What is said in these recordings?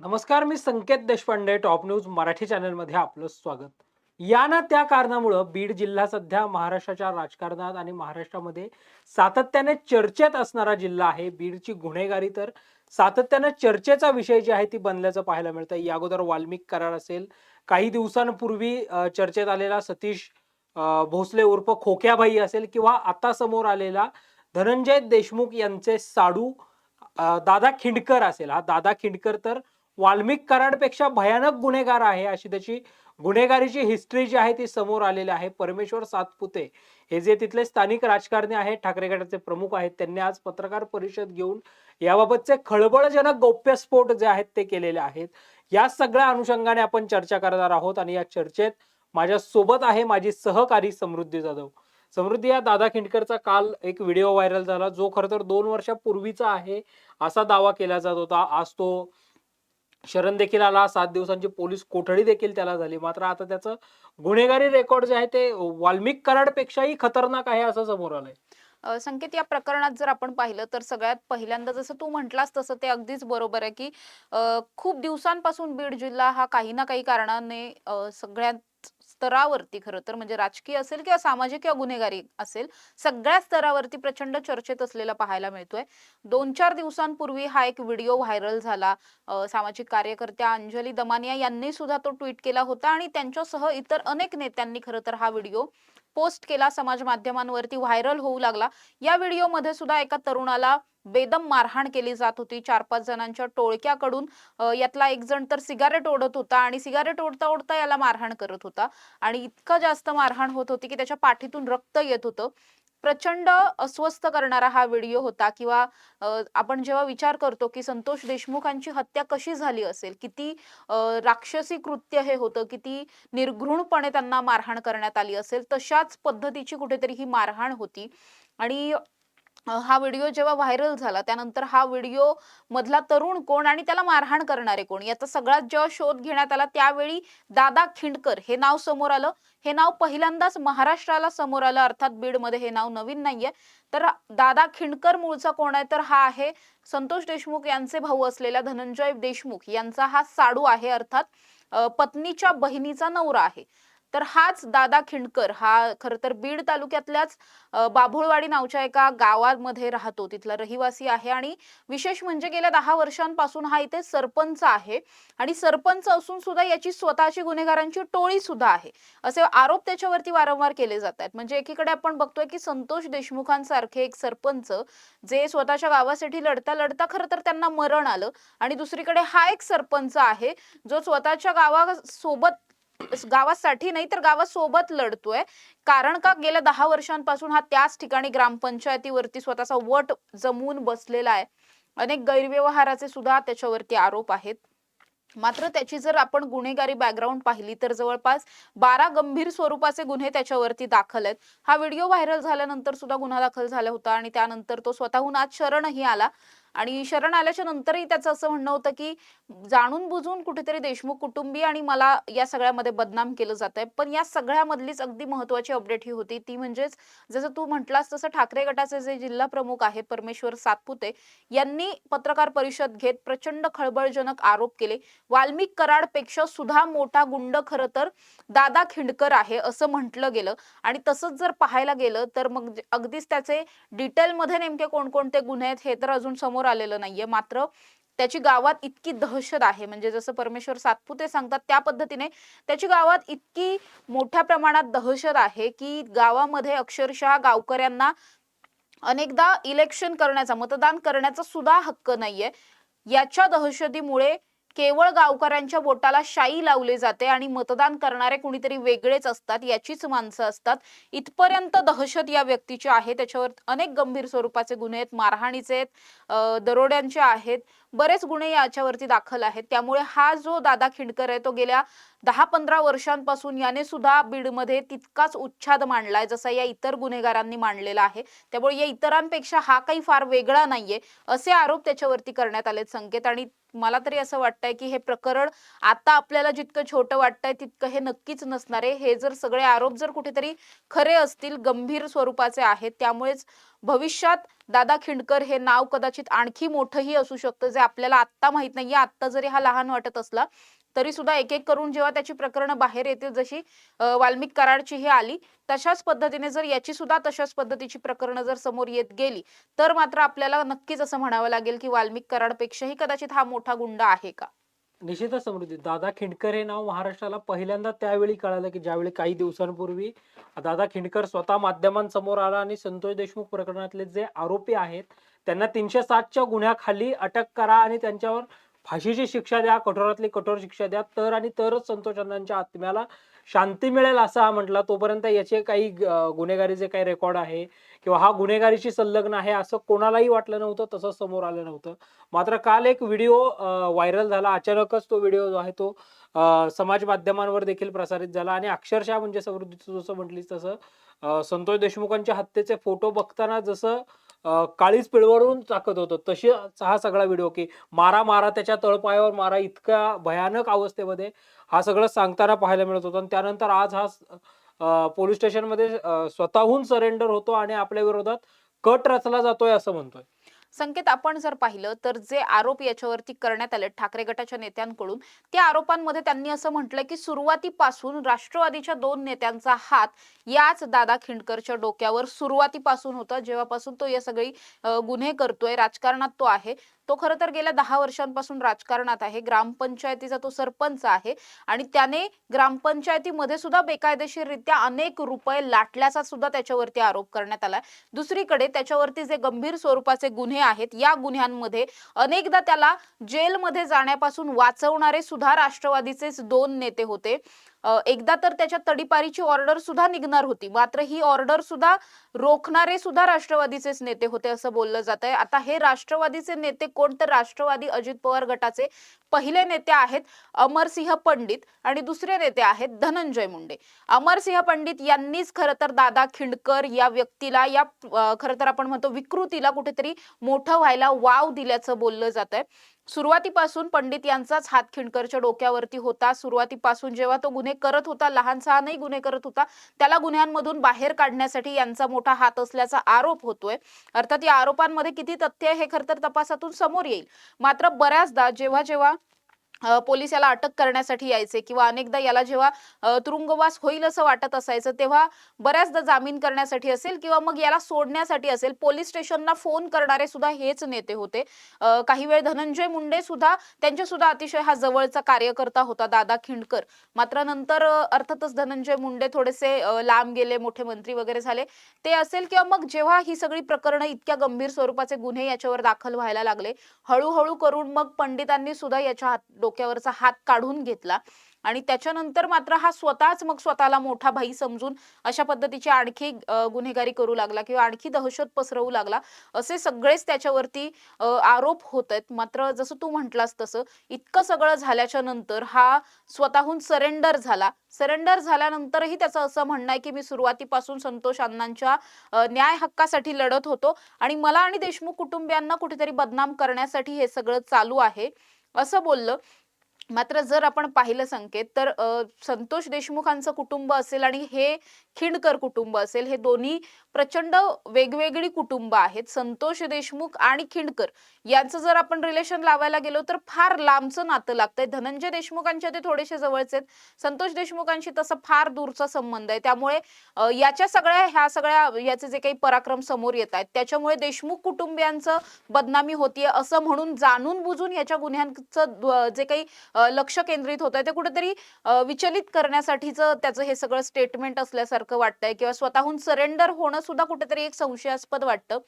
नमस्कार मी Sanket Deshpande top news Marathi चॅनलमध्ये आपलं स्वागत. या ना त्या कारणामुळं बीड जिल्हा सध्या महाराष्ट्राच्या राजकारणात आणि महाराष्ट्रामध्ये सातत्याने चर्चेत असणारा जिल्हा आहे. बीडची गुन्हेगारी तर सातत्यानं चर्चेचा विषय जे आहे ती बनल्याचं पाहायला मिळतं या अगोदर वाल्मिक करार असेल. काही दिवसांपूर्वी चर्चेत आलेला सतीश भोसले उर्फ खोक्याभाई असेल किंवा आता समोर आलेला धनंजय देशमुख यांचे साडू दादा खिंडकर असेल. हा दादा खिंडकर तर वाल्मिक कराडपेक्षा भयानक गुन्हेगार आहे अशी त्याची गुन्हेगारीची हिस्ट्री जी आहे ती समोर आलेली आहे. परमेश्वर सातपुते हे जे तिथले स्थानिक राजकारणी आहेत ठाकरे गटाचे प्रमुख आहेत त्यांनी आज पत्रकार परिषद घेऊन याबाबतचे खळबळजनक गौप्यस्फोट जे आहेत ते केलेले आहेत. या सगळ्या अनुषंगाने आपण चर्चा करणार आहोत आणि या चर्चेत माझ्या सोबत आहे माझी सहकारी समृद्धी जाधव. समृद्धी या दादा खिंडकरचा काल एक व्हिडिओ व्हायरल झाला. जो खरं तर दोन वर्षापूर्वीचा आहे असा दावा केला जात होता. आज तो शरण देखील आला सात दिवसांची पोलीस कोठडी देखील त्याला झाली. मात्र आता त्याचं गुन्हेगारी रेकॉर्ड जे आहे ते वाल्मिक कराडपेक्षाही खतरनाक आहे असं समोर आलंय. संकेत या प्रकरणात जर आपण पाहिलं तर सगळ्यात पहिल्यांदा जसं तू म्हटलास तसं ते अगदीच बरोबर आहे की खूप दिवसांपासून बीड जिल्हा हा काही ना काही कारणाने सगळ्यात स्तरावरती खरं तर म्हणजे राजकीय असेल किंवा सामाजिक किंवा गुन्हेगारी असेल सगळ्या स्तरावरती प्रचंड चर्चेत असलेला पाहायला मिळतोय. दोन चार दिवसांपूर्वी हा एक व्हिडिओ व्हायरल झाला. सामाजिक कार्यकर्त्या अंजली दमानिया यांनी सुद्धा तो ट्विट केला होता आणि त्यांच्यासह इतर अनेक नेत्यांनी खरं तर हा व्हिडिओ पोस्ट केला समाज माध्यमांवरती व्हायरल होऊ लागला. या व्हिडिओमध्ये सुद्धा एका तरुणाला बेदम मारहाण केली जात होती. चार पाच जणांच्या टोळक्याकडून यातला एक जण तर सिगारेट ओढत होता आणि सिगारेट ओढता ओढता याला मारहाण करत होता. आणि इतकं जास्त मारहाण होत होती की त्याच्या पाठीतून रक्त येत होतं. प्रचंड अस्वस्थ करणारा हा व्हिडिओ होता किंवा आपण जेव्हा विचार करतो की संतोष देशमुखांची हत्या कशी झाली असेल किती राक्षसी कृत्य हे होतं किती निर्घृणपणे त्यांना मारहाण करण्यात आली असेल तशाच पद्धतीची कुठेतरी ही मारहाण होती. आणि हा व्हिडिओ जेव्हा व्हायरल झाला त्यानंतर हा व्हिडिओ मधला तरुण कोण आणि त्याला मारहाण करणारे कोण? याचा सगळ्यात जेव्हा शोध घेण्यात आला त्यावेळी दादा खिंडकर हे नाव समोर आलं. हे नाव पहिल्यांदाच महाराष्ट्राला समोर आलं अर्थात बीडमध्ये हे नाव नवीन नाहीये. तर दादा खिंडकर मूळचा कोण आहे? तर हा आहे संतोष देशमुख यांचे भाऊ असलेला धनंजय देशमुख. यांचा हा साडू आहे अर्थात पत्नीच्या बहिणीचा नवरा आहे. तर हाच दादा खिंडकर. हा खर तर बीड तालुक्यातल्याच बाभुळवाडी नावच्या एका गावामध्ये राहतो. तिथला रहिवासी आहे आणि विशेष म्हणजे गेल्या दहा वर्षांपासून हा इथे सरपंच आहे आणि सरपंच असून सुद्धा याची स्वतःची गुन्हेगारांची टोळी सुद्धा आहे. असे आरोप त्याच्यावरती वारंवार केले जात आहेत. म्हणजे एकीकडे आपण बघतोय की संतोष देशमुखांसारखे एक सरपंच जे स्वतःच्या गावासाठी लढता लढता खरं तर त्यांना मरण आलं आणि दुसरीकडे हा एक सरपंच आहे जो स्वतःच्या गावासोबत गावासाठी नाही तर गावासोबत लढतोय. कारण का गेल्या दहा वर्षांपासून हा त्याच ठिकाणी ग्रामपंचायतीवरती स्वतःचा वट जमवून बसलेला आहे. अनेक गैरव्यवहाराचे सुद्धा त्याच्यावरती आरोप आहेत. मात्र त्याची जर आपण गुन्हेगारी बॅकग्राऊंड पाहिली तर जवळपास बारा गंभीर स्वरूपाचे गुन्हे त्याच्यावरती दाखल आहेत. हा व्हिडिओ व्हायरल झाल्यानंतर सुद्धा गुन्हा दाखल झाला होता आणि त्यानंतर तो स्वतःहून आज शरणही आला. आणि शरण आल्याच्या नंतरही त्याचं असं म्हणणं होतं की जाणून बुजून कुठेतरी देशमुख कुटुंबीय आणि मला या सगळ्यामध्ये बदनाम केलं जात आहे पण या सगळ्यामधलीच अगदी महत्वाची अपडेट ही होती. ती म्हणजेच जसं तू म्हटलास तसं ठाकरे गटाचे जे जिल्हा प्रमुख आहेत परमेश्वर सातपुते यांनी पत्रकार परिषद घेत प्रचंड खळबळजनक आरोप केले. वाल्मिक कराडपेक्षा सुद्धा मोठा गुंड खरं तर दादा खिंडकर आहे असं म्हटलं गेलं. आणि तसंच जर पाहायला गेलं तर मग अगदीच त्याचे डिटेलमध्ये नेमके कोणकोणते गुन्हे आहेत हे तर अजून समोर आलेलं नाहीये. मात्र त्याची गावात इतकी दहशत आहे. म्हणजे जसं परमेश्वर सातपुते सांगतात त्या पद्धतीने त्याची गावात इतकी मोठ्या प्रमाणात दहशत आहे की गावामध्ये अक्षरशः गावकऱ्यांना अनेकदा इलेक्शन करण्याचा मतदान करण्याचा सुद्धा हक्क नाहीये. याच्या दहशतीमुळे केवळ गावकऱ्यांच्या बोटाला शाई लावले जाते आणि मतदान करणारे कुणीतरी वेगळेच असतात याचीच माणसं असतात. इथपर्यंत दहशत या व्यक्तीची आहे. त्याच्यावर अनेक गंभीर स्वरूपाचे गुन्हे आहेत. मारहाणीचे आहेत. दरोड्यांचे आहेत. बरेच गुन्हे याच्यावरती दाखल आहेत. त्यामुळे हा जो दादा खिंडकर आहे तो गेल्या दहा पंधरा वर्षांपासून याने सुद्धा बीडमध्ये तितकाच उच्छाद मांडलाय जसा या इतर गुन्हेगारांनी मांडलेला आहे. त्यामुळे या इतरांपेक्षा हा काही फार वेगळा नाहीये असे आरोप त्याच्यावरती करण्यात आलेत संकेत. आणि मला तरी असं वाटतंय की हे प्रकरण आता आपल्याला जितकं छोटं वाटतंय तितकं हे नक्कीच नसणार आहे. हे जर सगळे आरोप जर कुठेतरी खरे असतील गंभीर स्वरूपाचे आहेत त्यामुळेच भविष्यात दादा खिंडकर हे नाव कदाचित आणखी मोठंही असू शकतं जे आपल्याला आत्ता माहीत नाहीये आत्ता जरी हा लहान वाटत असला तरी सुद्धा एक एक करून जेव्हा त्याची प्रकरणं बाहेर येतील जशी वाल्मिक कराडची ही आली तशाच पद्धतीने जर याची सुद्धा तशाच पद्धतीची प्रकरणं जर समोर येत गेली तर मात्र आपल्याला नक्कीच असं म्हणावं लागेल की वाल्मिक कराडपेक्षाही कदाचित हा मोठा गुंड आहे का? निश्चितच समृद्धी. दादा खिंडकर हे नाव महाराष्ट्राला पहिल्यांदा त्यावेळी कळालं की ज्यावेळी काही दिवसांपूर्वी दादा खिंडकर स्वतः माध्यमांसमोर आला आणि संतोष देशमुख प्रकरणातले जे आरोपी आहेत त्यांना तीनशे सातच्या गुन्ह्याखाली अटक करा आणि त्यांच्यावर फाशीची शिक्षा द्या कठोरातली कठोर शिक्षा द्या. तर आणि तरच संतोष अण्णांच्या आत्म्याला शांती मिळेल असा हा म्हटला. तोपर्यंत याचे काही गुन्हेगारीचे काही रेकॉर्ड आहे किंवा हा गुन्हेगारीशी संलग्न आहे असं कोणालाही वाटलं नव्हतं तसं समोर आलं नव्हतं. मात्र काल एक व्हिडिओ व्हायरल झाला. अचानकच तो व्हिडिओ जो आहे तो समाज माध्यमांवर देखील प्रसारित झाला आणि अक्षरशः म्हणजे समृद्धीचं जसं म्हटलीस तसं संतोष देशमुखांच्या हत्येचे फोटो बघताना जसं काळीच पिळवळून टाकत होतं. तशी हा सगळा व्हिडिओ की मारा मारा त्याच्या तळपायावर मारा इतक्या भयानक अवस्थेमध्ये हा सगळं सांगताना पाहायला मिळत होतं. आणि त्यानंतर आज हा पोलीस स्टेशनमध्ये स्वतःहून सरेंडर होतो आणि आपल्या विरोधात कट रचला जातोय असं म्हणतोय. संकेत आपण जर पाहिलं तर जे आरोप याच्यावरती करण्यात आले ठाकरे गटाच्या नेत्यांकडून त्या आरोपांमध्ये त्यांनी असं म्हटलं की सुरुवातीपासून राष्ट्रवादीच्या दोन नेत्यांचा हात याच दादा खिंडकरच्या डोक्यावर सुरुवातीपासून होता. जेव्हापासून तो या सगळी गुन्हे करतोय राजकारणात तो आहे. तो खरं तर गेल्या दहा वर्षांपासून राजकारणात आहे. ग्रामपंचायतीचा तो सरपंच आहे आणि त्याने ग्रामपंचायतीमध्ये सुद्धा बेकायदेशीररित्या अनेक रुपये लाटल्याचा सुद्धा त्याच्यावरती आरोप करण्यात आलाय. दुसरीकडे त्याच्यावरती जे गंभीर स्वरूपाचे गुन्हे आहेत या गुन्ह्यांमध्ये अनेकदा त्याला जेलमध्ये जाण्यापासून वाचवणारे सुद्धा राष्ट्रवादीचेच दोन नेते होते. एकदा तर त्याच्या तडीपारीची ऑर्डर सुद्धा निघणार होती. मात्र ही ऑर्डर सुद्धा रोखणारे सुद्धा राष्ट्रवादीचेच नेते होते असं बोललं जात आहे आता हे राष्ट्रवादीचे नेते कोण तर राष्ट्रवादी अजित पवार गटाचे पहिले नेते आहेत अमरसिंह पंडित आणि दुसरे नेते आहेत धनंजय मुंडे. अमरसिंह पंडित यांनीच खरं तर दादा खिंडकर या व्यक्तीला या खरं तर आपण म्हणतो विकृतीला कुठेतरी मोठं व्हायला वाव दिल्याचं बोललं जात आहे सुरुवातीपासून पंडित यांचाच हात खिंडकरच्या डोक्यावरती होता. सुरुवातीपासून जेव्हा तो गुन्हे करत होता लहान सहानही गुन्हे करत होता त्याला गुन्ह्यांमधून बाहेर काढण्यासाठी यांचा मोठा हात असल्याचा आरोप होतोय. अर्थात या आरोपांमध्ये किती तथ्य आहे हे खरं तर तपासातून समोर येईल. मात्र बऱ्याचदा जेव्हा जेव्हा पोलीस याला अटक करण्यासाठी यायचे किंवा अनेकदा याला जेव्हा तुरुंगवास होईल असं वाटत असायचं तेव्हा बऱ्याचदा जामीन करण्यासाठी असेल किंवा मग याला सोडण्यासाठी असेल पोलीस स्टेशनला फोन करणारे सुद्धा हेच नेते होते. काही वेळ धनंजय मुंडे सुद्धा त्यांच्या सुद्धा अतिशय हा जवळचा कार्यकर्ता होता दादा खिंडकर. मात्र नंतर अर्थातच धनंजय मुंडे थोडेसे लांब गेले मोठे मंत्री वगैरे झाले. ते असेल किंवा मग जेव्हा ही सगळी प्रकरणं इतक्या गंभीर स्वरूपाचे गुन्हे याच्यावर दाखल व्हायला लागले हळूहळू करून मग पंडितांनी सुद्धा याच्या हात डोक्यावरचा हात काढून घेतला. आणि त्याच्यानंतर मात्र हा स्वतःच मग स्वतःला मोठा भाई समजून अशा पद्धतीची आणखी गुन्हेगारी करू लागला किंवा आणखी दहशत पसरवू लागला. असे सगळेच त्याच्यावरती आरोप होत आहेत मात्र जसं तू म्हटलास तसं इतकं सगळं झाल्याच्यानंतर हा स्वतःहून सरेंडर झाला. सरेंडर झाल्यानंतरही त्याचं असं म्हणणं आहे की मी सुरुवातीपासून संतोष अण्णांच्या न्याय हक्कासाठी लढत होतो. आणि मला आणि देशमुख कुटुंबियांना कुठेतरी बदनाम करण्यासाठी हे सगळं चालू आहे. असं बोललं. मात्र जर आपण पाहिलं संकेत तर संतोष देशमुखांचं कुटुंब असेल आणि हे खिंडकर कुटुंब असेल हे दोन्ही प्रचंड वेगवेगळी कुटुंब आहेत. संतोष देशमुख आणि खिंडकर यांचं जर आपण रिलेशन लावायला गेलो तर फार लांबचं नातं लागतंय. धनंजय देशमुखांच्या ते थोडेसे जवळचे आहेत. संतोष देशमुखांशी तसं फार दूरचा संबंध आहे. त्यामुळे याच्या सगळ्या ह्या सगळ्या याचे जे काही पराक्रम समोर येत आहेत त्याच्यामुळे देशमुख कुटुंबियांचं बदनामी होतीये असं म्हणून जाणून बुजून याच्या गुन्ह्यांचं जे काही लक्ष केंद्रित होत आहे ते कुठेतरी विचलित करण्यासाठीचं त्याचं हे सगळं स्टेटमेंट असल्यासारखं वाटतंय किंवा स्वतःहून सरेंडर होणं सुद्धा कुठेतरी एक संशयास्पद वाटतं.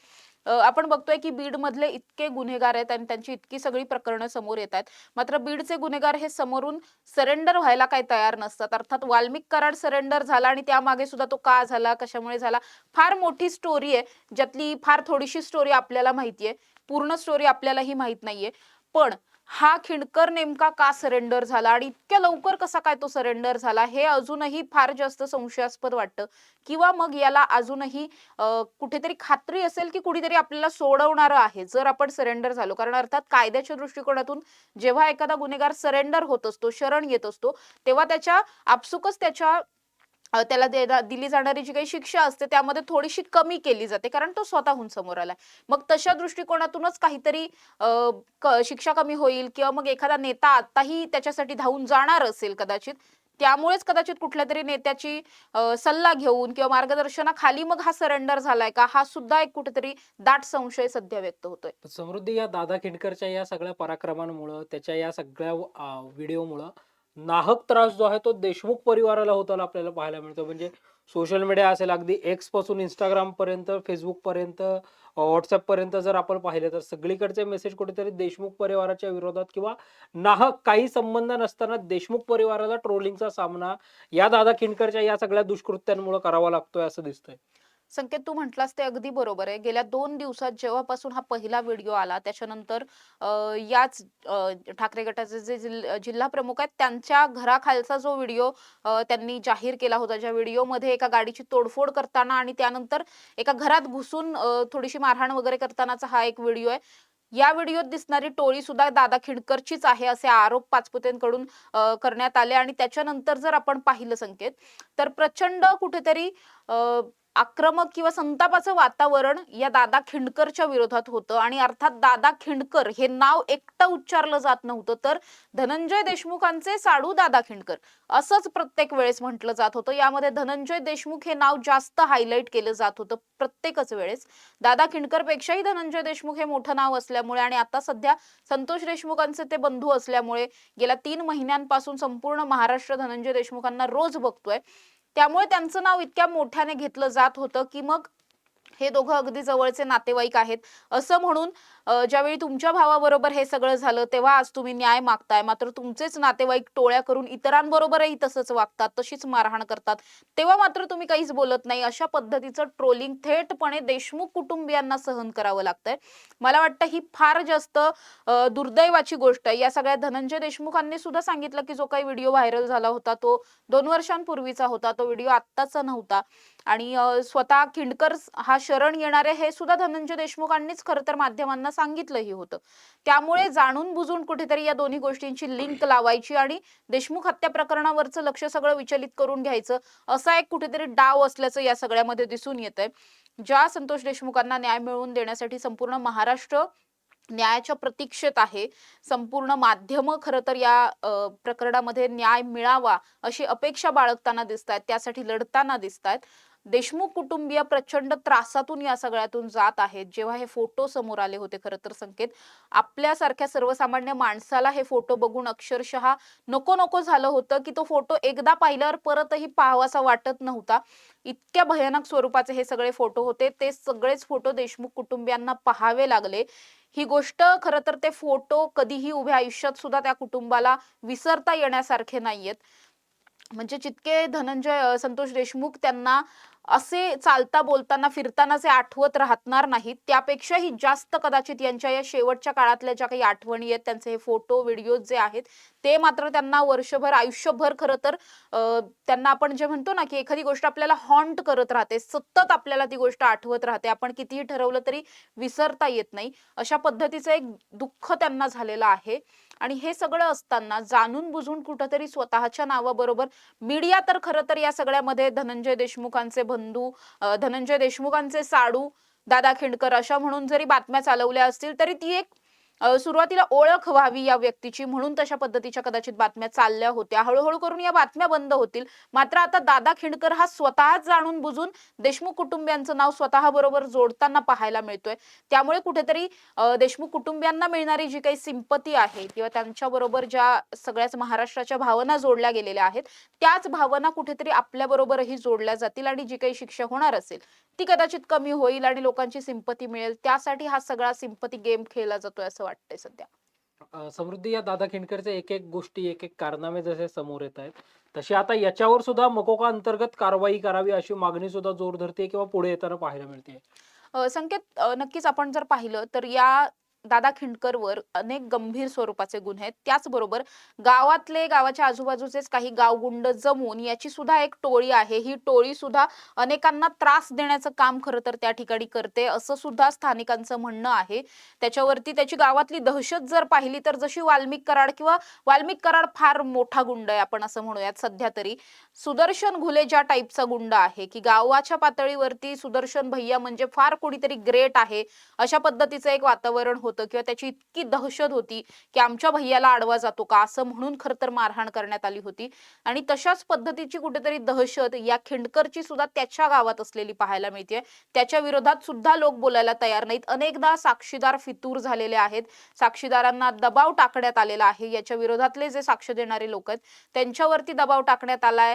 आपण बघतोय की बीड मधले इतके गुन्हेगार आहेत आणि त्यांची इतकी सगळी प्रकरणं समोर येत आहेत. मात्र बीडचे गुन्हेगार हे समोरून सरेंडर व्हायला काही तयार नसतात. अर्थात वाल्मिक कराड सरेंडर झाला आणि त्यामागे सुद्धा तो का झाला कशामुळे झाला? फार मोठी स्टोरी आहे. ज्यातली फार थोडीशी स्टोरी आपल्याला माहितीये. पूर्ण स्टोरी आपल्यालाही माहीत नाहीये. पण हा खिंडकर नेमका का सरेंडर झाला आणि इतक्या लवकर कसा काय तो सरेंडर झाला हे अजूनही फार जास्त संशयास्पद वाटतं. किंवा मग याला अजूनही कुठेतरी खात्री असेल की कुठेतरी आपल्याला सोडवणारं आहे जर आपण सरेंडर झालो. कारण अर्थात कायद्याच्या दृष्टिकोनातून जेव्हा एखादा गुन्हेगार सरेंडर होत असतो शरण येत असतो तेव्हा त्याच्या आपसुकच त्याच्या त्याला दिली जाणारी जी काही शिक्षा असते त्यामध्ये थोडीशी कमी केली जाते कारण तो स्वतःहून समोर आलाय. मग तशा दृष्टिकोनातूनच काहीतरी शिक्षा कमी होईल किंवा मग एखादा नेता आताही त्याच्यासाठी धावून जाणार असेल कदाचित त्यामुळेच कदाचित कुठल्या तरी नेत्याची सल्ला घेऊन किंवा मार्गदर्शनाखाली मग हा सरेंडर झालाय का हा सुद्धा एक कुठेतरी दाट संशय सध्या व्यक्त होतोय. समृद्धी या दादा खिंडकरच्या या सगळ्या पराक्रमांमुळं त्याच्या या सगळ्या व्हिडिओमुळं नाहक त्रास जो आहे तो देशमुख परिवाराला होताना आपल्याला पाहायला मिळतो. म्हणजे सोशल मीडिया असेल अगदी एक्सपासून इंस्टाग्राम पर्यंत फेसबुक पर्यंत व्हॉट्सअप पर्यंत जर आपण पाहिले तर सगळीकडचे मेसेज कुठेतरी देशमुख परिवाराच्या विरोधात किंवा नाहक काही संबंध नसताना देशमुख परिवाराला ट्रोलिंगचा सामना या दादा खिंडकरच्या या सगळ्या दुष्कृत्यांमुळे करावा लागतोय असं दिसतंय. संकेत तू म्हटलास ते अगदी बरोबर आहे. गेल्या दोन दिवसात जेव्हापासून हा पहिला व्हिडिओ आला त्याच्यानंतर याच ठाकरे गटाचे जे जिल्हा प्रमुख आहेत त्यांच्या घराखालचा जो व्हिडिओ त्यांनी जाहीर केला होता ज्या व्हिडिओमध्ये एका गाडीची तोडफोड करताना आणि त्यानंतर एका घरात घुसून थोडीशी मारहाण वगैरे करतानाचा हा एक व्हिडिओ आहे. या व्हिडिओत दिसणारी टोळी सुद्धा दादा खिडकरचीच आहे असे आरोप पाचपुतेंकडून करण्यात आले. आणि त्याच्यानंतर जर आपण पाहिलं संकेत तर प्रचंड कुठेतरी अं आक्रमक किंवा संतापाचं वातावरण या दादा खिंडकरच्या विरोधात होतं. आणि अर्थात दादा खिंडकर हे नाव एकटं उच्चारलं जात नव्हतं. तर धनंजय देशमुखांचे साडू दादा खिंडकर असंच प्रत्येक वेळेस म्हटलं जात होतं. यामध्ये धनंजय देशमुख हे नाव जास्त हायलाईट केलं जात होतं प्रत्येकच वेळेस. दादा खिंडकर पेक्षाही धनंजय देशमुख हे मोठं नाव असल्यामुळे आणि आता सध्या संतोष देशमुखांचे ते बंधू असल्यामुळे गेल्या तीन महिन्यांपासून संपूर्ण महाराष्ट्र धनंजय देशमुखांना रोज बघतोय. त्यामुळे त्यांचं नाव इतक्या मोठ्याने घेतलं जात होतं की मग हे दोघं अगदी जवळचे नातेवाईक आहेत. असं म्हणून ज्यावेळी तुमच्या भावाबरोबर हे सगळं झालं तेव्हा आज तुम्ही न्याय मागताय. मात्र तुमचेच नातेवाईक टोळ्या करून इतरांबरोबरही तसंच वागतात तशीच मारहाण करतात. तेव्हा मात्र तुम्ही काहीच बोलत नाही. अशा पद्धतीचं ट्रोलिंग थेटपणे देशमुख कुटुंबियांना सहन करावं लागतंय. मला वाटतं ही फार जास्त दुर्दैवाची गोष्ट आहे. या सगळ्या धनंजय देशमुखांनी सुद्धा सांगितलं की जो काही व्हिडिओ व्हायरल झाला होता तो दोन वर्षांपूर्वीचा होता. तो व्हिडिओ आत्ताचा नव्हता. आणि स्वतः खिंडकर हा शरण येणारे हे सुद्धा धनंजय देशमुखांनीच खरं तर माध्यमांना सांगितलंही होतं. त्यामुळे जाणून बुजून कुठेतरी या दोन्ही गोष्टींची लिंक लावायची आणि देशमुख हत्या प्रकरणावरचं लक्ष सगळं विचलित करून घ्यायचं असा एक कुठेतरी डाव असल्याचं या सगळ्यामध्ये दिसून येत आहे ज्या संतोष देशमुखांना न्याय मिळवून देण्यासाठी संपूर्ण महाराष्ट्र न्यायाच्या प्रतीक्षेत आहे संपूर्ण माध्यम खरं तर या प्रकरणामध्ये न्याय मिळावा अशी अपेक्षा बाळगताना दिसत आहेत त्यासाठी लढताना दिसत आहेत देशमुख कुटुंबीय प्रचंड त्रासातून या सगळ्यातून जात आहेत. जेव्हा हे फोटो समोर आले होते खरं तर संकेत आपल्यासारख्या सर्वसामान्य माणसाला हे फोटो बघून अक्षरशः नको नको झालं होतं की तो फोटो एकदा पाहिल्यावर परतही पाहावासा वाटत नव्हता. इतक्या भयानक स्वरूपाचे हे सगळे फोटो होते. ते सगळेच फोटो देशमुख कुटुंबियांना पाहावे लागले. ही गोष्ट खरं तर ते फोटो कधीही उभ्या आयुष्यात सुद्धा त्या कुटुंबाला विसरता येण्यासारखे नाहीयेत. म्हणजे जितके धनंजय संतोष देशमुख त्यांना असे चालता बोलताना फिरताना जे आठवत राहणार नाहीत त्यापेक्षाही जास्त कदाचित यांच्या या शेवटच्या काळातल्या ज्या काही आठवणी आहेत त्यांचे हे फोटो व्हिडिओ जे आहेत ते मात्र त्यांना वर्षभर आयुष्यभर खरं तर त्यांना आपण जे म्हणतो ना की एखादी गोष्ट आपल्याला हॉन्ट करत राहते सतत आपल्याला ती गोष्ट आठवत राहते आपण कितीही ठरवलं तरी विसरता येत नाही. अशा पद्धतीचं एक दुःख त्यांना झालेलं आहे. आणि हे सगळं असताना जाणून बुजून कुठंतरी स्वतःच्या नावाबरोबर मीडिया तर खरं तर या सगळ्यामध्ये धनंजय देशमुखांचे बंधू धनंजय देशमुखांचे साडू दादा खिंडकर अशा म्हणून जरी बातम्या चालवल्या असतील तरी ती एक सुरुवातीला ओळख व्हावी या व्यक्तीची म्हणून तशा पद्धतीच्या कदाचित बातम्या चालल्या होत्या. हळूहळू करून या बातम्या बंद होतील. मात्र आता दादा खिंडकर हा स्वतःच जाणून बुजून देशमुख कुटुंबियांचं नाव स्वतः बरोबर जोडताना पाहायला मिळतोय. त्यामुळे कुठेतरी देशमुख कुटुंबियांना मिळणारी जी काही सिंपती आहे किंवा त्यांच्याबरोबर ज्या सगळ्याच महाराष्ट्राच्या भावना जोडल्या गेलेल्या आहेत त्याच भावना कुठेतरी आपल्या बरोबरही जोडल्या जातील आणि जी काही शिक्षा होणार असेल ती कदाचित कमी होईल आणि लोकांची सिंपती मिळेल. त्यासाठी हा सगळा सिंपती गेम खेळला जातोय असं वाटतंय सध्या. अ, समृद्धी या दादा खिंडकरचे एक एक गोष्टी एक एक कारनामे जसे समोर येत आहेत तसे आता याच्यावर सुद्धा मकोका अंतर्गत कारवाई करावी अशी मागणी सुद्धा जोर धरते किंवा पुढे येताना पाहायला मिळते अ, संकेत अ, नक्कीच आपण जर पाहिलं तर या दादा खिंडकरवर अनेक गंभीर स्वरूपाचे गुन्हे आहेत. त्याचबरोबर गावातले गावाच्या आजूबाजूचेच काही गावगुंड जमून याची सुद्धा एक टोळी आहे. ही टोळी सुद्धा अनेकांना त्रास देण्याचं काम खरं तर त्या ठिकाणी करते असं सुद्धा स्थानिकांचं म्हणणं आहे. त्याच्यावरती त्याची गावातली दहशत जर पाहिली तर जशी वाल्मिक कराड किंवा वाल्मिक कराड फार मोठा गुंड आहे आपण असं म्हणूयात सध्या तरी. सुदर्शन घुले ज्या टाईपचा गुंड आहे की गावाच्या पातळीवरती सुदर्शन भैया म्हणजे फार कुणीतरी ग्रेट आहे अशा पद्धतीचं एक वातावरण होतं किंवा त्याची इतकी दहशत होती की आमच्या भैयाला आडवा जातो का असं म्हणून खरं तर मारहाण करण्यात आली होती. आणि तशाच पद्धतीची कुठेतरी दहशत या खिंडकरची सुद्धा त्याच्या गावात असलेली पाहायला मिळते त्याच्या विरोधात सुद्धा लोक बोलायला तयार नाहीत. अनेकदा साक्षीदार फितूर झालेले आहेत. साक्षीदारांना दबाव टाकण्यात आलेला आहे. याच्या विरोधातले जे साक्ष देणारे लोक आहेत त्यांच्यावरती दबाव टाकण्यात आलाय.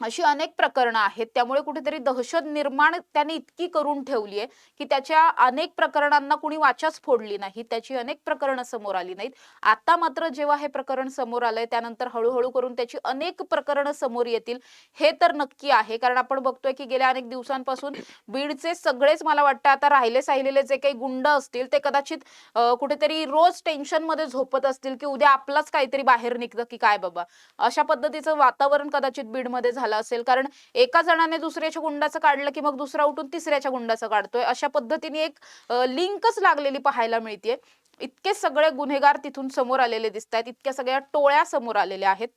अशी अनेक प्रकरणं आहेत. त्यामुळे कुठेतरी दहशत निर्माण त्याने इतकी करून ठेवली आहे की त्याच्या अनेक प्रकरणांना कुणी वाचाच फोडली नाही. त्याची अनेक प्रकरणं समोर आली नाहीत. आता मात्र जेव्हा हे प्रकरण समोर आलंय त्यानंतर हळूहळू करून त्याची अनेक प्रकरणं समोर येतील हे तर नक्की आहे. कारण आपण बघतोय की गेल्या अनेक दिवसांपासून बीडचे सगळेच मला वाटतं आता राहिले साहिलेले जे काही गुंड असतील ते कदाचित कुठेतरी रोज टेन्शनमध्ये झोपत असतील की उद्या आपलाच काहीतरी बाहेर निघतं की काय बाबा? अशा पद्धतीचं वातावरण कदाचित बीडमध्ये झालं असेल. कारण एका जणाने दुसऱ्याच्या गुंडाचं काढलं की मग दुसरा उठून तिसऱ्याच्या गुंडाचं काढतोय. अशा पद्धतीने एक लिंकच लागलेली पाहायला मिळते इतके सगळे गुन्हेगार तिथून समोर आलेले दिसत आहेत इतक्या सगळ्या टोळ्या समोर आलेल्या आहेत.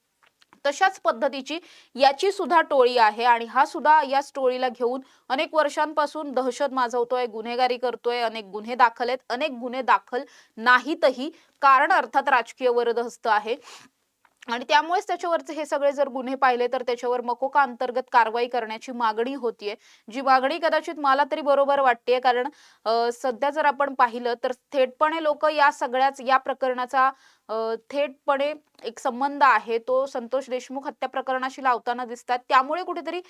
तशाच पद्धतीची याची सुद्धा टोळी आहे आणि हा सुद्धा याच टोळीला घेऊन अनेक वर्षांपासून दहशत माजवतोय गुन्हेगारी करतोय अनेक गुन्हे दाखल आहेत. अनेक गुन्हे दाखल नाहीतही कारण अर्थात राजकीय वरदहस्त आहे. आणि त्यामुळेच त्याच्यावरचे हे सगळे जर गुन्हे पाहिले तर त्याच्यावर मकोका अंतर्गत कारवाई करण्याची मागणी होतीये. जी मागणी कदाचित मला तरी बरोबर वाटतेय कारण सध्या जर आपण पाहिलं तर थेटपणे लोक या सगळ्याच या प्रकरणाचा थेटपणे एक संबंध आहे. तो संतोष देशमुख हत्या प्रकरणाशी लावताना दिसतात. त्यामुळे कुठेतरी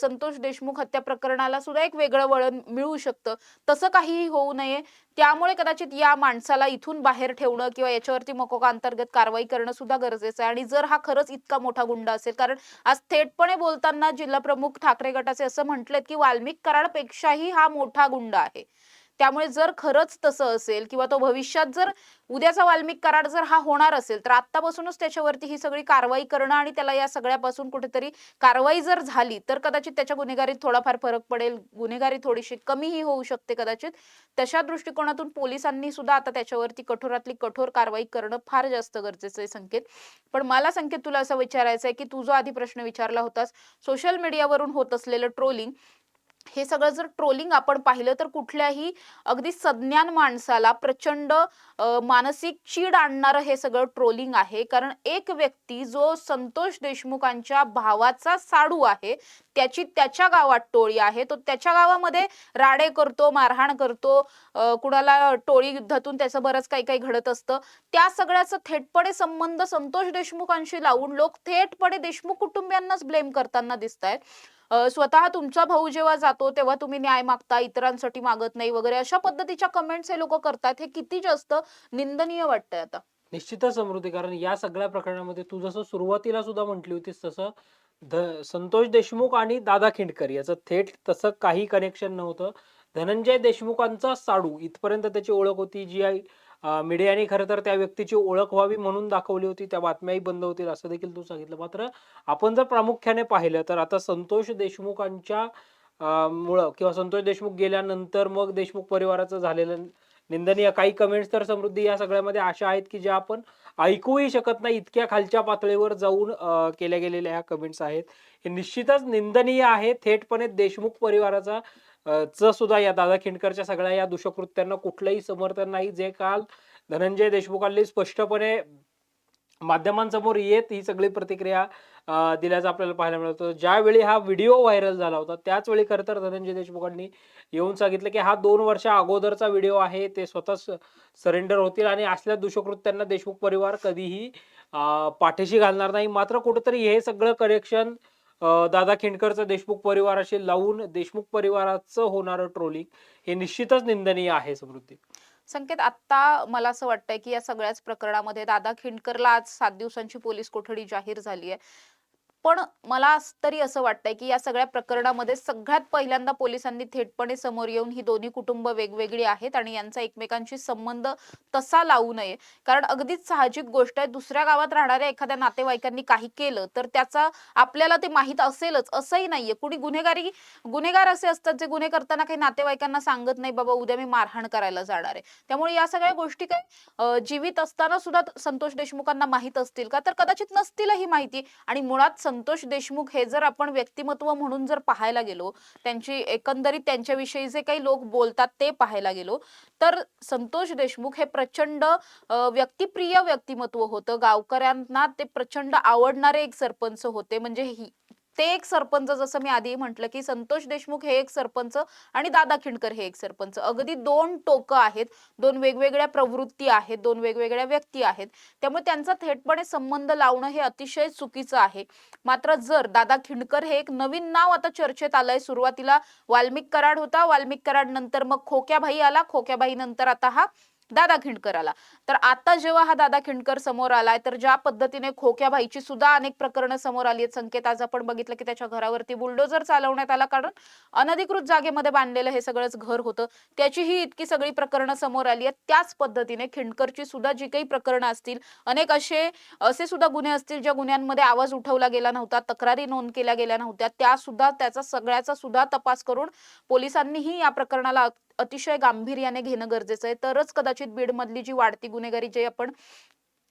संतोष देशमुख हत्या प्रकरणाला सुद्धा एक वेगळं वळण मिळू शकतं. तसं काहीही होऊ नये. त्यामुळे कदाचित या माणसाला इथून बाहेर ठेवणं किंवा याच्यावरती मकोका अंतर्गत कारवाई करणं सुद्धा गरजेचं आहे. आणि जर हा खरंच इतका मोठा गुंड असेल कारण आज थेटपणे बोलताना जिल्हा प्रमुख ठाकरे गटाचे असं म्हटलेत की वाल्मिक कराडपेक्षाही हा मोठा गुंड आहे. त्यामुळे जर खरंच तसं असेल किंवा तो भविष्यात जर उद्याचा वाल्मिक करार जर हा होणार असेल तर आतापासूनच त्याच्यावरती ही सगळी कारवाई करणं आणि त्याला या सगळ्यापासून कुठेतरी कारवाई जर झाली तर कदाचित त्याच्या गुन्हेगारीत थोडाफार फरक पडेल. गुन्हेगारी थोडीशी कमीही होऊ शकते कदाचित. तशा दृष्टिकोनातून पोलिसांनी सुद्धा आता त्याच्यावरती कठोरातली कठोर कारवाई करणं फार जास्त गरजेचं आहे संकेत. पण मला संकेत तुला असं विचारायचं आहे की तू जो आधी प्रश्न विचारला होतास सोशल मीडियावरून होत असलेलं ट्रोलिंग हे सगळं जर ट्रोलिंग आपण पाहिलं तर कुठल्याही अगदी सज्ञान माणसाला प्रचंड मानसिक चीड आणणारं हे सगळं ट्रोलिंग आहे. कारण एक व्यक्ती जो संतोष देशमुखांच्या भावाचा साडू आहे त्याची त्याच्या गावात टोळी आहे. तो त्याच्या गावामध्ये राडे करतो मारहाण करतो कुणाला टोळी युद्धातून त्याचं बरंच काही काही घडत असतं. त्या सगळ्याचा थेटपणे संबंध संतोष देशमुखांशी लावून लोक थेटपणे देशमुख कुटुंबियांनाच ब्लेम करताना दिसत आहेत स्वतः तुमचा भाऊ जेव्हा जातो तेव्हा तुम्ही न्याय मागता इतरांसाठी मागत नाही वगैरे अशा पद्धतीच्या कमेंट्स हे लोक करतात. हे किती जास्त निंदनीय वाटतंय आता. निश्चितच समृद्धी कारण या सगळ्या प्रकरणामध्ये तू जसं सुरुवातीला सुद्धा म्हटली होतीस तसं संतोष देशमुख आणि दादा खिंडकर याचं थेट तसं काही कनेक्शन नव्हतं. धनंजय देशमुखांचा साडू. इथपर्यंत त्याची ओळख होती. जी आई मीडियाने खरं तर त्या व्यक्तीची ओळख व्हावी म्हणून दाखवली होती. त्या बातम्याही बंद होतील असं देखील तू सांगितलं. मात्र आपण जर प्रामुख्याने पाहिलं तर आता संतोष देशमुखांच्या मुळं किंवा संतोष देशमुख गेल्यानंतर मग देशमुख परिवाराचं झालेलं निंदनीय काही कमेंट्स तर समृद्धी या सगळ्यामध्ये अशा आहेत की ज्या आपण ऐकूही शकत नाही इतक्या खालच्या पातळीवर जाऊन केल्या गेलेल्या ह्या कमेंट्स आहेत. हे निश्चितच निंदनीय आहे. थेटपणे देशमुख परिवाराचा च सुद्धा या दादा खिंडकरच्या सगळ्या या दुष्कृत्यांना कुठलंही समर्थन नाही. जे काल धनंजय देशमुखांनी स्पष्टपणे माध्यमांसमोर येत ही सगळी प्रतिक्रिया दिल्याचं आपल्याला पाहायला मिळतं ज्यावेळी हा व्हिडिओ व्हायरल झाला होता त्याच वेळी खरं तर धनंजय देशमुखांनी येऊन सांगितलं की हा दोन वर्षा अगोदरचा व्हिडिओ आहे ते स्वतः सरेंडर होतील आणि असल्या दुष्कृत्यांना देशमुख परिवार कधीही पाठीशी घालणार नाही. मात्र कुठंतरी हे सगळं करेक्शन दादा खिंडकरचं देशमुख परिवाराशी लावून देशमुख परिवाराचं होणारं ट्रोलिंग हे निश्चितच निंदनीय आहे समृद्धी. संकेत आता मला असं वाटतंय की या सगळ्याच प्रकरणामध्ये दादा खिंडकरला आज सात दिवसांची पोलीस कोठडी जाहीर झाली आहे पण मला तरी असं वाटतंय की या सगळ्या प्रकरणामध्ये सगळ्यात पहिल्यांदा पोलिसांनी थेटपणे समोर येऊन ही दोन्ही कुटुंब वेगवेगळी आहेत आणि यांचा एकमेकांशी संबंध तसा लावू नये. कारण अगदीच साहजिक गोष्ट आहे दुसऱ्या गावात राहणाऱ्या एखाद्या नातेवाईकांनी काही केलं तर त्याचा आपल्याला ते माहीत असेलच असंही नाहीये. कुणी गुन्हेगारी गुन्हेगार असे असतात जे गुन्हे करताना काही नातेवाईकांना सांगत नाही बाबा उद्या मी मारहाण करायला जाणार आहे. त्यामुळे या सगळ्या गोष्टी काय जीवित असताना सुद्धा संतोष देशमुखांना माहीत असतील का? तर कदाचित नसतीलही माहिती. आणि मुळात संतोष देशमुख हे जर आपण व्यक्तिमत्व म्हणून जर पाहायला गेलो त्यांची एकंदरीत त्यांच्याविषयी जे काही लोक बोलतात ते पाहायला गेलो तर संतोष देशमुख हे प्रचंड व्यक्तिप्रिय व्यक्तिमत्व होतं. गावकऱ्यांना ते प्रचंड आवडणारे एक सरपंच होते. म्हणजे ही ते एक सरपंच जसं मी आधी म्हटलं की संतोष देशमुख हे एक सरपंच आणि दादा खिंडकर हे एक सरपंच. अगदी दोन टोकं आहेत दोन वेगवेगळ्या प्रवृत्ती आहेत दोन वेगवेगळ्या व्यक्ती आहेत. त्यामुळे त्यांचा थेटपणे संबंध लावणं हे अतिशय चुकीचं आहे. मात्र जर दादा खिंडकर हे एक नवीन नाव आता चर्चेत आलंय सुरुवातीला वाल्मिक कराड होता. वाल्मिक कराड नंतर मग खोक्याभाई आला. खोक्याभाई नंतर आता हा दादा खिंडकर आला तर आता जेव्हा हा दादा खिंडकर समोर आलाय तर ज्या पद्धतीने खोक्याबाईची सुद्धा अनेक प्रकरणं समोर आली आहेत. संकेत आज आपण बघितलं की त्याच्या घरावरती बुलडोजर चालवण्यात आला. कारण अनधिकृत जागेमध्ये बांधलेलं हे सगळंच घर होतं. त्याचीही इतकी सगळी प्रकरणं समोर आली आहेत. त्याच पद्धतीने खिंडकरची सुद्धा जी काही प्रकरणं असतील अनेक असे असे सुद्धा गुन्हे असतील ज्या गुन्ह्यांमध्ये आवाज उठवला गेला नव्हता तक्रारी नोंद केल्या गेल्या नव्हत्या त्या सुद्धा त्याचा सगळ्याचा सुद्धा तपास करून पोलिसांनीही या प्रकरणाला अतिशय गांभीर्याने घेणं गरजेचं आहे. तरच कदाचित बीडमधली जी वाढती गुन्हेगारी जे आपण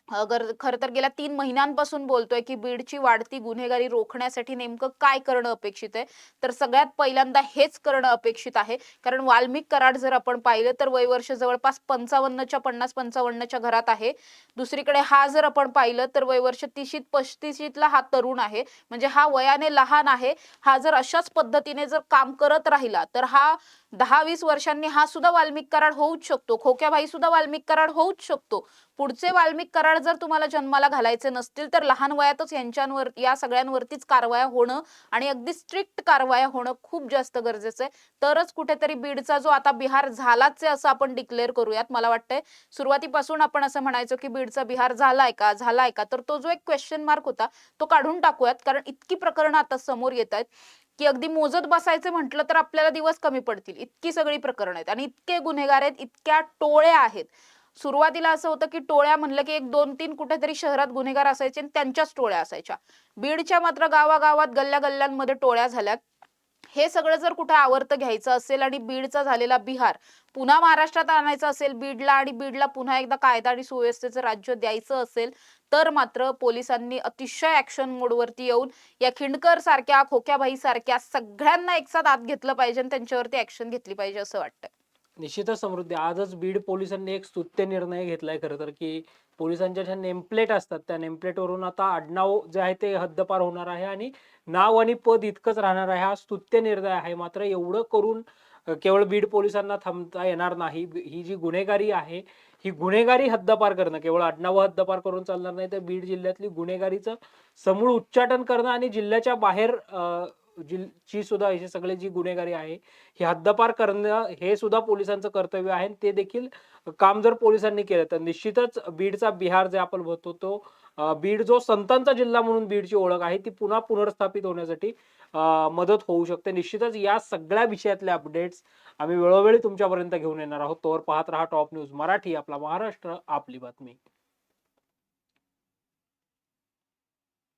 अगर खर तर गेल्या तीन महिन्यांपासून बोलतोय की बीडची वाढती गुन्हेगारी रोखण्यासाठी नेमकं काय करणं अपेक्षित आहे? तर सगळ्यात पहिल्यांदा हेच करणं अपेक्षित आहे. कारण वाल्मिक कराड जर आपण पाहिलं तर वयवर्ष जवळपास पंचावन्नच्या पन्नास पंचावन्नच्या घरात आहे. दुसरीकडे हा जर आपण पाहिलं तर वयवर्ष तिशीत पस्तीशीतला हा तरुण आहे. म्हणजे हा वयाने लहान आहे. हा जर अशाच पद्धतीने जर काम करत राहिला तर हा दहा वीस वर्षांनी हा सुद्धा वाल्मिक कराड होऊच शकतो. खोक्याबाई सुद्धा वाल्मिक कराड होऊच शकतो. पुढचे वाल्मिक कराड जर तुम्हाला जन्माला घालायचे नसतील तर लहान वयातच यांच्यावर या सगळ्यांवरतीच कारवाया होणं आणि अगदी स्ट्रिक्ट कारवाया होणं खूप जास्त गरजेचं आहे. तरच कुठेतरी बीडचा जो आता बिहार झालाच आहे असं आपण डिक्लेअर करूयात. मला वाटतंय सुरुवातीपासून आपण असं म्हणायचो की बीडचा बिहार झालाय का झालाय का? तर तो जो एक क्वेश्चन मार्क होता तो काढून टाकूयात. कारण इतकी प्रकरणं आता समोर येत आहेत की अगदी मोजत बसायचं म्हटलं तर आपल्याला दिवस कमी पडतील. इतकी सगळी प्रकरणं आहेत आणि इतके गुन्हेगार आहेत इतक्या टोळ्या आहेत. सुरुवातीला असं होतं की टोळ्या म्हणलं की एक दोन तीन कुठेतरी शहरात गुन्हेगार असायचे आणि त्यांच्याच टोळ्या असायच्या. बीडच्या मात्र गावागावात गल्ल्या गल्ल्यांमध्ये टोळ्या झाल्या हे सगळं जर कुठे आवर्त घ्यायचं असेल आणि बीडचा झालेला बिहार पुन्हा महाराष्ट्रात आणायचं असेल बीडला आणि बीडला पुन्हा एकदा कायदा आणि सुव्यवस्थेचं राज्य द्यायचं असेल तर मात्र पोलिसांनी अतिशय ऍक्शन मोडवरती येऊन या खिंडकर सारख्या खोक्याबाई सारख्या सगळ्यांना एकसाथ आत घेतलं पाहिजे आणि त्यांच्यावरती ऍक्शन घेतली पाहिजे असं वाटतं निश्चितच समृद्धी. आजच बीड पोलिसांनी एक स्तुत्य निर्णय घेतलाय खरं तर की पोलिसांच्या ज्या नेमप्लेट असतात त्या नेमप्लेटवरून आता आडनाव जे आहे ते हद्दपार होणार आहे आणि नाव आणि पद इतकंच राहणार आहे. हा स्तुत्य निर्णय आहे. मात्र एवढं करून केवळ बीड पोलिसांना थांबता येणार नाही. ही जी गुन्हेगारी आहे ही गुन्हेगारी हद्दपार करणं केवळ आडनावं हद्दपार करून चालणार नाही तर बीड जिल्ह्यातली गुन्हेगारीचं समूळ उच्चाटन करणं आणि जिल्ह्याच्या बाहेर जी ची सुद्धा हे सगळे जी गुन्हेगारी आहे ही हद्दपार करणं हे सुद्धा पोलिसांचं कर्तव्य आहे आणि ते देखील काम जर पोलिसांनी केलं तर निश्चितच बीडचा बिहार जे आपण म्हणतो तो बीड जो संतांचा जिल्हा म्हणून बीडची ओळख आहे ती पुन्हा पुनर्स्थापित होण्यासाठी मदत होऊ शकते. निश्चितच या सगळ्या विषयातले अपडेट्स आम्ही वेळोवेळी तुमच्यापर्यंत घेऊन येणार आहोत. तोवर पाहत रहा टॉप न्यूज मराठी आपला महाराष्ट्र आपली बातमी.